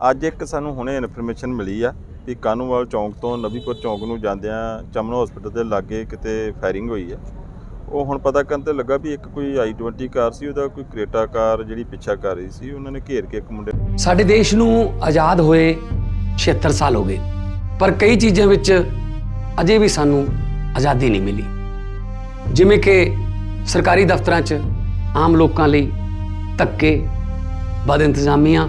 ਅੱਜ ਇੱਕ ਸਾਨੂੰ ਹੁਣੇ ਇਨਫੋਰਮੇਸ਼ਨ ਮਿਲੀ ਆ ਕਿ ਕਾਨੂੰਵਾਲ ਚੌਂਕ ਤੋਂ ਨਬੀਪੁਰ ਚੌਂਕ ਨੂੰ ਜਾਂਦਿਆਂ ਚਮਨ ਹਸਪੀਟਲ ਦੇ ਲਾਗੇ ਕਿਤੇ ਫਾਇਰਿੰਗ ਹੋਈ ਆ। ਉਹ ਹੁਣ ਪਤਾ ਕਰਨ ਤੇ ਲੱਗਾ ਵੀ ਇੱਕ ਕੋਈ i20 ਕਾਰ ਸੀ, ਉਹਦਾ ਕੋਈ ਕ੍ਰੇਟਾ ਕਾਰ ਜਿਹੜੀ ਪਿੱਛਾ ਕਰ ਰਹੀ ਸੀ, ਉਹਨਾਂ ਨੇ ਘੇਰ ਕੇ ਇੱਕ ਮੁੰਡੇ ਸਾਡੇ ਦੇਸ਼ ਨੂੰ ਆਜ਼ਾਦ ਹੋਏ 76 ਸਾਲ ਹੋ ਗਏ, ਪਰ ਕਈ ਚੀਜ਼ਾਂ ਵਿੱਚ ਅਜੇ ਵੀ ਸਾਨੂੰ ਆਜ਼ਾਦੀ ਨਹੀਂ ਮਿਲੀ। ਜਿਵੇਂ ਕਿ ਸਰਕਾਰੀ ਦਫ਼ਤਰਾਂ 'ਚ ਆਮ ਲੋਕਾਂ ਲਈ ਧੱਕੇ, ਬਦ ਇੰਤਜ਼ਾਮੀਆਂ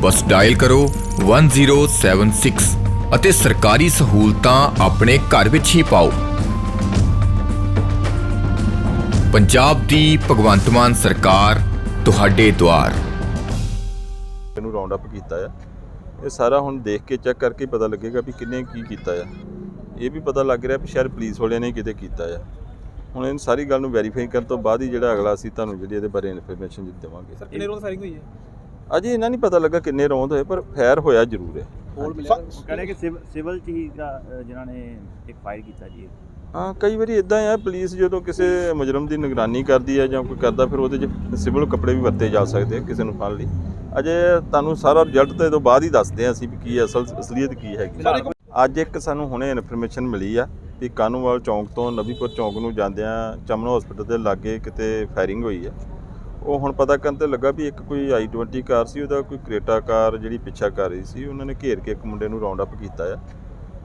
ਬਸ ਡਾਇਲ ਕਰੋ 1076 ਅਤੇ ਸਰਕਾਰੀ ਸਹੂਲਤਾਂ ਆਪਣੇ ਘਰ ਵਿੱਚ ਹੀ ਪਾਓ। ਪੰਜਾਬ ਦੀ ਭਗਵੰਤ ਮਾਨ ਸਰਕਾਰ ਤੁਹਾਡੇ ਦੁਆਰ। ਇਹਨੂੰ ਰਾਉਂਡ ਅਪ ਕੀਤਾ ਆ। ਇਹ ਸਾਰਾ ਹੁਣ ਦੇਖ ਕੇ ਚੈੱਕ ਕਰਕੇ ਪਤਾ ਲੱਗੇਗਾ ਵੀ ਕਿੰਨੇ ਕੀ ਕੀਤਾ ਆ। ਇਹ ਵੀ ਪਤਾ ਲੱਗ ਰਿਹਾ ਵੀ ਸ਼ਾਇਦ ਪੁਲਿਸ ਵਾਲਿਆਂ ਨੇ ਕਿਤੇ ਕੀਤਾ ਆ। ਹੁਣ ਇਹ ਸਾਰੀ ਗੱਲ ਨੂੰ ਵੈਰੀਫਾਈ ਕਰਨ ਤੋਂ ਬਾਅਦ ਹੀ ਜਿਹੜਾ ਅਗਲਾ ਅਸੀਂ ਤੁਹਾਨੂੰ ਜਿਹੜੀ ਇਹਦੇ ਬਾਰੇ ਇਨਫੋਰਮੇਸ਼ਨ ਦੇਵਾਂਗੇ। ਸਰ ਕਿੰਨੇ ਰੋਜ਼ ਫਾਇਰਿੰਗ ਹੋਈ ਹੈ? ਅਜੇ ਇਹਨਾਂ ਨਹੀਂ ਪਤਾ ਲੱਗਾ ਕਿੰਨੇ ਰੌਂਦ ਹੋਏ ਪਰ ਫਾਇਰ ਹੋਇਆ ਜ਼ਰੂਰ ਹੈ। ਹੋਲ ਮਿਲਿਆ? ਕਹਿੰਦੇ ਕਿ ਸਿਵ- ਸਿਵਲ ਚ ਹੀ ਜਿਨ੍ਹਾਂ ਨੇ ਇੱਕ ਫਾਇਰ ਕੀਤਾ ਜੀ। ਹਾਂ ਕਈ ਵਾਰੀ ਇਦਾਂ ਆ ਪੁਲਿਸ ਜਦੋਂ ਕਿਸੇ ਮੁਜਰਮ ਦੀ ਨਿਗਰਾਨੀ ਕਰਦੀ ਹੈ ਜਾਂ ਕੋਈ ਕਰਦਾ ਫਿਰ ਉਹਦੇ 'ਚ ਸਿਵਲ ਕੱਪੜੇ ਵੀ ਵਰਤੇ ਜਾ ਸਕਦੇ ਆ ਕਿਸੇ ਨੂੰ ਫੜਨ ਲਈ। ਅਜੇ ਤੁਹਾਨੂੰ ਸਾਰਾ ਰਿਜ਼ਲਟ ਤੇ ਤੋਂ ਬਾਅਦ ਹੀ ਦੱਸਦੇ ਆ ਅਸੀਂ ਵੀ ਕੀ ਅਸਲ ਅਸਲੀਅਤ ਕੀ ਹੈਗੀ। ਅੱਜ ਇੱਕ ਸਾਨੂੰ ਹੁਣੇ ਇਨਫੋਰਮੇਸ਼ਨ ਮਿਲੀ ਆ ਕਿ ਕਾਨੂੰਵਾਲ ਚੌਂਕ ਤੋਂ ਨਬੀਪੁਰ ਚੌਂਕ ਨੂੰ ਜਾਂਦਿਆਂ ਚਮਨ ਹਸਪੀਟਲ ਦੇ ਲਾਗੇ ਕਿਤੇ ਫਾਇਰਿੰਗ ਹੋਈ ਆ। ਉਹ ਹੁਣ ਪਤਾ ਕਰਨ ਤੇ ਲੱਗਾ ਵੀ ਇੱਕ ਕੋਈ i20 ਕਾਰ ਸੀ ਉਹਦਾ ਕੋਈ ਕ੍ਰੇਟਾ ਕਾਰ ਜਿਹੜੀ ਪਿੱਛਾ ਕਰ ਰਹੀ ਸੀ ਉਹਨਾਂ ਨੇ ਘੇਰ ਕੇ ਇੱਕ ਮੁੰਡੇ ਨੂੰ ਰਾਉਂਡ ਅਪ ਕੀਤਾ ਆ।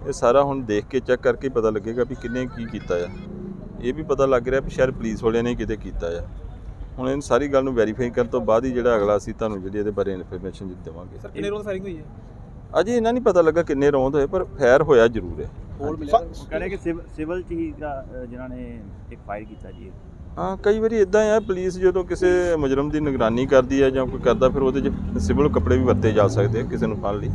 ਇਹ ਸਾਰਾ ਹੁਣ ਦੇਖ ਕੇ ਚੈੱਕ ਕਰਕੇ ਪਤਾ ਲੱਗੇਗਾ ਵੀ ਕਿੰਨੇ ਕੀ ਕੀਤਾ ਆ। ਇਹ ਵੀ ਪਤਾ ਲੱਗ ਰਿਹਾ ਵੀ ਸ਼ਾਇਦ ਪੁਲਿਸ ਵਾਲਿਆਂ ਨੇ ਕਿਤੇ ਕੀਤਾ ਆ। ਹੁਣ ਇਹ ਸਾਰੀ ਗੱਲ ਨੂੰ ਵੈਰੀਫਾਈ ਕਰਨ ਤੋਂ ਬਾਅਦ ਹੀ ਜਿਹੜਾ ਅਗਲਾ ਅਸੀਂ ਤੁਹਾਨੂੰ ਜਿਹੜੀ ਇਹਦੇ ਬਾਰੇ ਇਨਫੋਰਮੇਸ਼ਨ ਦੇਵਾਂਗੇ। ਸਰ ਕਿੰਨੇ ਰੋਜ਼ ਫਾਇਰਿੰਗ ਹੋਈ ਹੈ? ਅਜੇ ਇਹਨਾਂ ਨਹੀਂ ਪਤਾ ਲੱਗਾ ਕਿੰਨੇ ਰੌਂਦ ਹੋਏ ਪਰ ਫਾਇਰ ਹੋਇਆ ਜ਼ਰੂਰ ਹੈ। ਹੋਲ ਮਿਲਿਆ। ਕਹਿੰਦੇ ਕਿ ਸਿਵ- ਸਿਵਲ ਚ ਹੀ ਜਿਨ੍ਹਾਂ ਨੇ ਇੱਕ ਫਾਇਰ ਕੀਤਾ ਜੀ ਹਾਂ, ਕਈ ਵਾਰੀ ਇਦਾਂ ਆ, ਪੁਲਿਸ ਜਦੋਂ ਕਿਸੇ ਮੁਜਰਮ ਦੀ ਨਿਗਰਾਨੀ ਕਰਦੀ ਹੈ ਜਾਂ ਕੋਈ ਕਰਦਾ, ਫਿਰ ਉਹਦੇ 'ਚ ਸਿਵਲ ਕੱਪੜੇ ਵੀ ਵਰਤੇ ਜਾ ਸਕਦੇ ਆ ਕਿਸੇ ਨੂੰ ਫੜਨ ਲਈ।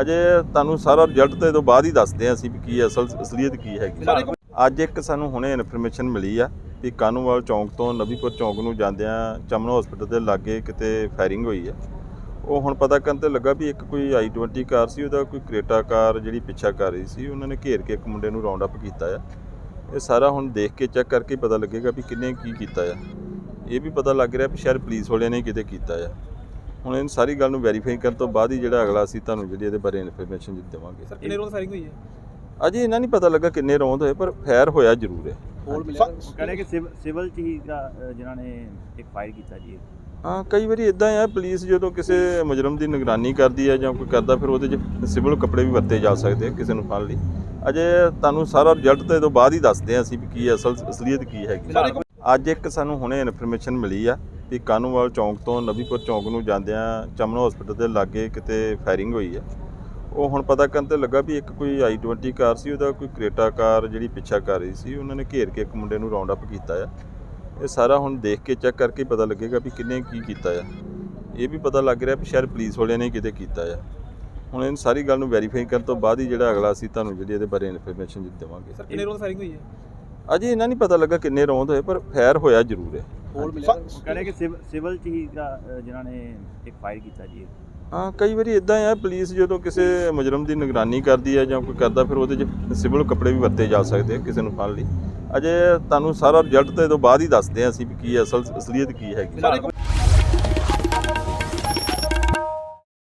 ਅਜੇ ਤੁਹਾਨੂੰ ਸਾਰਾ ਰਿਜ਼ਲਟ ਤੇ ਤੋਂ ਬਾਅਦ ਹੀ ਦੱਸਦੇ ਆ ਅਸੀਂ ਵੀ ਕੀ ਅਸਲ, ਅਸਲੀਅਤ ਕੀ ਹੈਗੀ। ਅੱਜ ਇੱਕ ਸਾਨੂੰ ਹੁਣੇ ਇਨਫੋਰਮੇਸ਼ਨ ਮਿਲੀ ਆ ਕਿ ਕਾਨੂੰਵਾਲ ਚੌਂਕ ਤੋਂ ਨਬੀਪੁਰ ਚੌਂਕ ਨੂੰ ਜਾਂਦਿਆਂ ਚਮਨ ਹਸਪੀਟਲ ਦੇ ਲਾਗੇ ਕਿਤੇ ਫਾਇਰਿੰਗ ਹੋਈ ਆ। ਉਹ ਹੁਣ ਪਤਾ ਕਰਨ ਤੇ ਲੱਗਾ ਵੀ ਇੱਕ ਕੋਈ i20 ਕਾਰ ਸੀ, ਉਹਦਾ ਕੋਈ ਕ੍ਰੇਟਾ ਕਾਰ ਜਿਹੜੀ ਪਿੱਛਾ ਕਰ ਰਹੀ ਸੀ, ਉਹਨਾਂ ਨੇ ਘੇਰ ਕੇ ਇੱਕ ਮੁੰਡੇ ਨੂੰ ਰਾਉਂਡ ਅਪ ਕੀਤਾ ਆ। ਇਹ ਸਾਰਾ ਹੁਣ ਦੇਖ ਕੇ ਚੈੱਕ ਕਰਕੇ ਪਤਾ ਲੱਗੇਗਾ ਵੀ ਕਿੰਨੇ ਕੀ ਕੀਤਾ ਆ। ਇਹ ਵੀ ਪਤਾ ਲੱਗ ਰਿਹਾ ਵੀ ਸ਼ਾਇਦ ਪੁਲਿਸ ਵਾਲਿਆਂ ਨੇ ਕਿਤੇ ਕੀਤਾ ਆ। ਹੁਣ ਇਹ ਸਾਰੀ ਗੱਲ ਨੂੰ ਵੈਰੀਫਾਈ ਕਰਨ ਤੋਂ ਬਾਅਦ ਹੀ ਜਿਹੜਾ ਅਗਲਾ ਅਸੀਂ ਤੁਹਾਨੂੰ ਜਿਹੜੀ ਇਹਦੇ ਬਾਰੇ ਇਨਫੋਰਮੇਸ਼ਨ ਦੇਵਾਂਗੇ। ਸਰ ਕਿੰਨੇ ਰੋਜ਼ ਫਾਇਰਿੰਗ ਹੋਈ ਹੈ? ਅਜੇ ਇਹਨਾਂ ਨਹੀਂ ਪਤਾ ਲੱਗਾ ਕਿੰਨੇ ਰੌਂਦ ਹੋਏ ਪਰ ਫਾਇਰ ਹੋਇਆ ਜ਼ਰੂਰ ਹੈ। ਹੋਲ ਮਿਲਿਆ ਕਹਿੰਦੇ ਕਿ ਸਿਵ- ਸਿਵਲ ਚ ਹੀ ਜਿਨ੍ਹਾਂ ਨੇ ਇੱਕ ਫਾਇਰ ਕੀਤਾ ਜੀ ਹਾਂ ਕਈ ਵਾਰੀ ਇਦਾਂ ਆ ਪੁਲਿਸ ਜਦੋਂ ਕਿਸੇ ਮੁਜਰਮ ਦੀ ਨਿਗਰਾਨੀ ਕਰਦੀ ਹੈ ਜਾਂ ਕੋਈ ਕਰਦਾ ਫਿਰ ਉਹਦੇ 'ਚ ਸਿਵਲ ਕੱਪੜੇ ਵੀ ਵਰਤੇ ਜਾ ਸਕਦੇ ਆ ਕਿਸੇ ਨੂੰ ਫੜਨ ਲਈ। ਅਜੇ ਤੁਹਾਨੂੰ ਸਾਰਾ ਰਿਜ਼ਲਟ ਤੇ ਤੋਂ ਬਾਅਦ ਹੀ ਦੱਸਦੇ ਆ ਅਸੀਂ ਵੀ ਕੀ ਅਸਲ ਅਸਲੀਅਤ ਕੀ ਹੈਗੀ। ਅੱਜ ਇੱਕ ਸਾਨੂੰ ਹੁਣੇ ਇਨਫੋਰਮੇਸ਼ਨ ਮਿਲੀ ਆ ਕਿ ਕਾਨੂੰਵਾਲ ਚੌਂਕ ਤੋਂ ਨਬੀਪੁਰ ਚੌਂਕ ਨੂੰ ਜਾਂਦਿਆਂ ਚਮਨ ਹਸਪੀਟਲ ਦੇ ਲਾਗੇ ਕਿਤੇ ਫਾਇਰਿੰਗ ਹੋਈ ਆ। ਉਹ ਹੁਣ ਪਤਾ ਕਰਨ ਤੇ ਲੱਗਾ ਵੀ ਇੱਕ ਕੋਈ i20 ਕਾਰ ਸੀ ਉਹਦਾ ਕੋਈ ਕ੍ਰੇਟਾ ਕਾਰ ਜਿਹੜੀ ਪਿੱਛਾ ਕਰ ਰਹੀ ਸੀ ਉਹਨਾਂ ਨੇ ਘੇਰ ਕੇ ਇੱਕ ਮੁੰਡੇ ਨੂੰ ਰਾਉਂਡ ਅਪ ਕੀਤਾ ਆ। ਇਹ ਸਾਰਾ ਹੁਣ ਦੇਖ ਕੇ ਚੈੱਕ ਕਰਕੇ ਪਤਾ ਲੱਗੇਗਾ ਵੀ ਕਿੰਨੇ ਕੀ ਕੀਤਾ ਆ। ਇਹ ਵੀ ਪਤਾ ਲੱਗ ਰਿਹਾ ਵੀ ਸ਼ਾਇਦ ਪੁਲਿਸ ਵਾਲਿਆਂ ਨੇ ਕਿਤੇ ਕੀਤਾ ਆ। ਹੁਣ ਇਹ ਸਾਰੀ ਗੱਲ ਨੂੰ ਵੈਰੀਫਾਈ ਕਰਨ ਤੋਂ ਬਾਅਦ ਹੀ ਜਿਹੜਾ ਅਗਲਾ ਅਸੀਂ ਤੁਹਾਨੂੰ ਜਿਹੜੀ ਇਹਦੇ ਬਾਰੇ ਇਨਫੋਰਮੇਸ਼ਨ ਦੇਵਾਂਗੇ। ਸਰ ਕਿੰਨੇ ਰੋਜ਼ ਫਾਇਰਿੰਗ ਹੋਈ ਹੈ? ਅਜੇ ਇਹਨਾਂ ਨਹੀਂ ਪਤਾ ਲੱਗਾ ਕਿੰਨੇ ਰੌਂਦ ਹੋਏ ਪਰ ਫਾਇਰ ਹੋਇਆ ਜ਼ਰੂਰ ਹੈ। ਹੋਲ ਮਿਲਿਆ। ਕਹਿੰਦੇ ਕਿ ਸਿਵ- ਸਿਵਲ ਚ ਹੀ ਜਿਨ੍ਹਾਂ ਨੇ ਇੱਕ ਫਾਇਰ ਕੀਤਾ ਜੀ। ਹਾਂ ਕਈ ਵਾਰੀ ਇਦਾਂ ਆ ਪੁਲਿਸ ਜਦੋਂ ਕਿਸੇ ਮੁਜਰਮ ਦੀ ਨਿਗਰਾਨੀ ਕਰਦੀ ਹੈ ਜਾਂ ਕੋਈ ਕਰਦਾ ਫਿਰ ਉਹਦੇ 'ਚ ਸਿਵਲ ਕੱਪੜੇ ਵੀ ਵਰਤੇ ਜਾ ਸਕਦੇ ਆ ਕਿਸੇ ਨੂੰ ਫੜਨ ਲਈ। ਅਜੇ ਤੁਹਾਨੂੰ ਸਾਰਾ ਰਿਜ਼ਲਟ ਤੇ ਤੋਂ ਬਾਅਦ ਹੀ ਦੱਸਦੇ ਆ ਅਸੀਂ ਵੀ ਕੀ ਅਸਲ ਅਸਲੀਅਤ ਕੀ ਹੈਗੀ।